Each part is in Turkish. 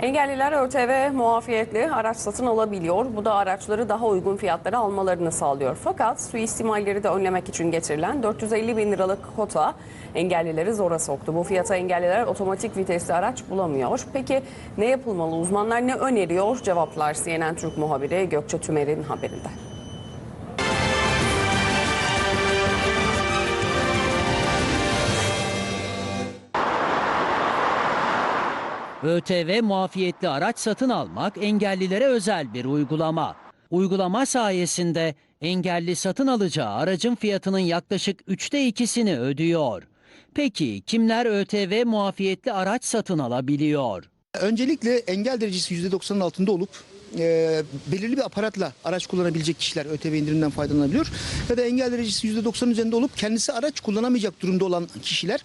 Engelliler ÖTV muafiyetli araç satın alabiliyor. Bu da araçları daha uygun fiyatlara almalarını sağlıyor. Fakat suistimalleri de önlemek için getirilen 450 bin liralık kota engellileri zora soktu. Bu fiyata engelliler otomatik vitesli araç bulamıyor. Peki ne yapılmalı? Uzmanlar ne öneriyor? Cevaplar CNN Türk muhabiri Gökçe Tümer'in haberinde. ÖTV muafiyetli araç satın almak engellilere özel bir uygulama. Uygulama sayesinde engelli satın alacağı aracın fiyatının yaklaşık üçte ikisini ödüyor. Peki kimler ÖTV muafiyetli araç satın alabiliyor? Öncelikle engel derecesi %90'ın altında olup e, belirli bir aparatla araç kullanabilecek kişiler ÖTV indirimden faydalanabiliyor. Ya da engel derecesi %90'ın üzerinde olup kendisi araç kullanamayacak durumda olan kişiler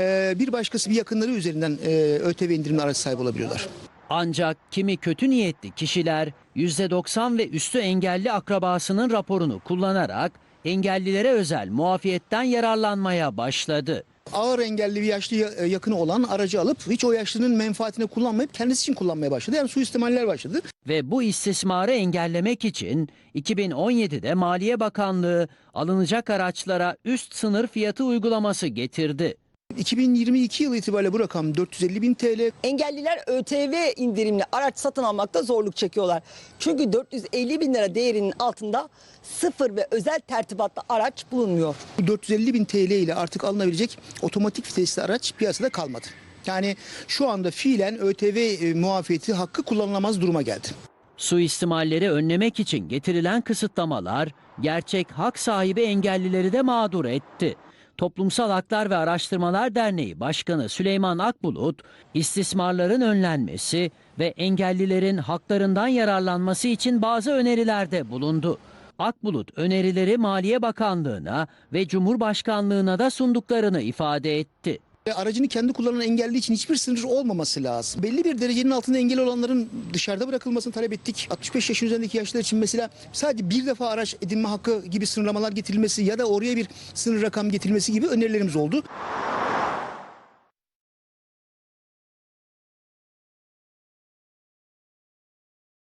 e, bir başkası bir yakınları üzerinden e, ÖTV indirimli araç sahibi olabiliyorlar. Ancak kimi kötü niyetli kişiler %90 ve üstü engelli akrabasının raporunu kullanarak engellilere özel muafiyetten yararlanmaya başladı. Ağır engelli bir yaşlı ya- e, yakını olan aracı alıp hiç o yaşlının menfaatine kullanmayıp kendisi için kullanmaya başladı. Yani suistimaller başladı. Ve bu istismarı engellemek için 2017'de Maliye Bakanlığı alınacak araçlara üst sınır fiyatı uygulaması getirdi. 2022 yılı itibariyle bu rakam 450 bin TL. Engelliler ÖTV indirimli araç satın almakta zorluk çekiyorlar. Çünkü 450 bin lira değerinin altında sıfır ve özel tertibatlı araç bulunmuyor. Bu 450 bin TL ile artık alınabilecek otomatik vitesli araç piyasada kalmadı. Yani şu anda fiilen ÖTV e, muafiyeti hakkı kullanılamaz duruma geldi. Suistimalleri önlemek için getirilen kısıtlamalar gerçek hak sahibi engellileri de mağdur etti. Toplumsal Haklar ve Araştırmalar Derneği Başkanı Süleyman Akbulut, istismarların önlenmesi ve engellilerin haklarından yararlanması için bazı önerilerde bulundu. Akbulut önerileri Maliye Bakanlığı'na ve Cumhurbaşkanlığı'na da sunduklarını ifade etti. Aracını kendi kullanan engelli için hiçbir sınır olmaması lazım. Belli bir derecenin altında engel olanların dışarıda bırakılmasını talep ettik. 65 yaşın üzerindeki yaşlılar için mesela sadece bir defa araç edinme hakkı gibi sınırlamalar getirilmesi ya da oraya bir sınır rakam getirilmesi gibi önerilerimiz oldu.